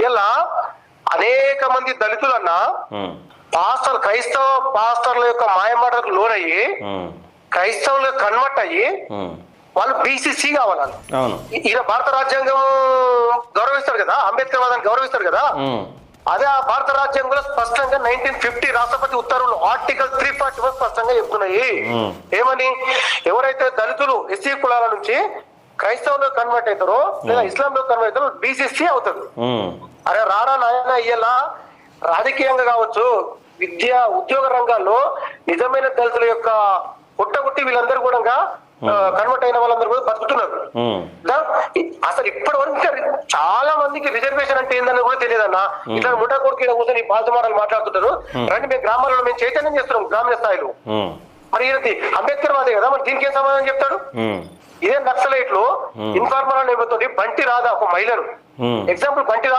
ఇలా అనేక మంది దళితులన్న పాస్టర్ క్రైస్తవ పాస్టర్ల యొక్క మాయమాటలకు లోనయ్యి ఉమ్, క్రైస్తవులకు కన్వర్ట్ అయ్యి. వాళ్ళు బీసీసీ కావాలి ఈయన భారత రాజ్యాంగం గౌరవిస్తారు కదా? అంబేద్కర్ వాదాన్ని గౌరవిస్తారు కదా? అదే ఆ భారత రాజ్యాంగంలో స్పష్టంగా నైన్టీన్ ఫిఫ్టీ రాష్ట్రపతి ఉత్తర్వులు ఆర్టికల్ త్రీ ఫార్టీ వన్ స్పష్టంగా చెప్తున్నాయి. ఏమని? ఎవరైతే దళితులు ఎస్సీ కులాల నుంచి క్రైస్తవులు కన్వర్ట్ అవుతారో లేదా ఇస్లాంలో కన్వర్ట్ అవుతారో బీసీసీ అవుతారు. అరే రారా నాయన ఇయ్యాల? రాజకీయంగా కావచ్చు విద్య ఉద్యోగ రంగాల్లో నిజమైన దళితుల యొక్క పుట్టగుట్టి వీళ్ళందరూ కూడా కన్వర్ట్ అయిన వాళ్ళందరూ కూడా బతుకుతున్నారు. అసలు ఇప్పటి వరకు చాలా మందికి రిజర్వేషన్ అంటే ఏందని కూడా తెలియదన్న. ఇట్లా ముఠా కొడుకు కూర్చొని బాధ మాటలు మాట్లాడుతుంటారు రండి మేము గ్రామాలలో మేము చైతన్యం చేస్తున్నాం గ్రామీణ స్థాయిలో. మరి అంబేద్కర్ వాదే కదా మరి దీనికి ఏం సమాధానం చెప్తాడు? ఇదే నక్సలైట్లు? ఇన్ఫార్మర్ అని బంటి రాదా ఒక మహిళను. ఎగ్జాంపుల్ బంటి రాధా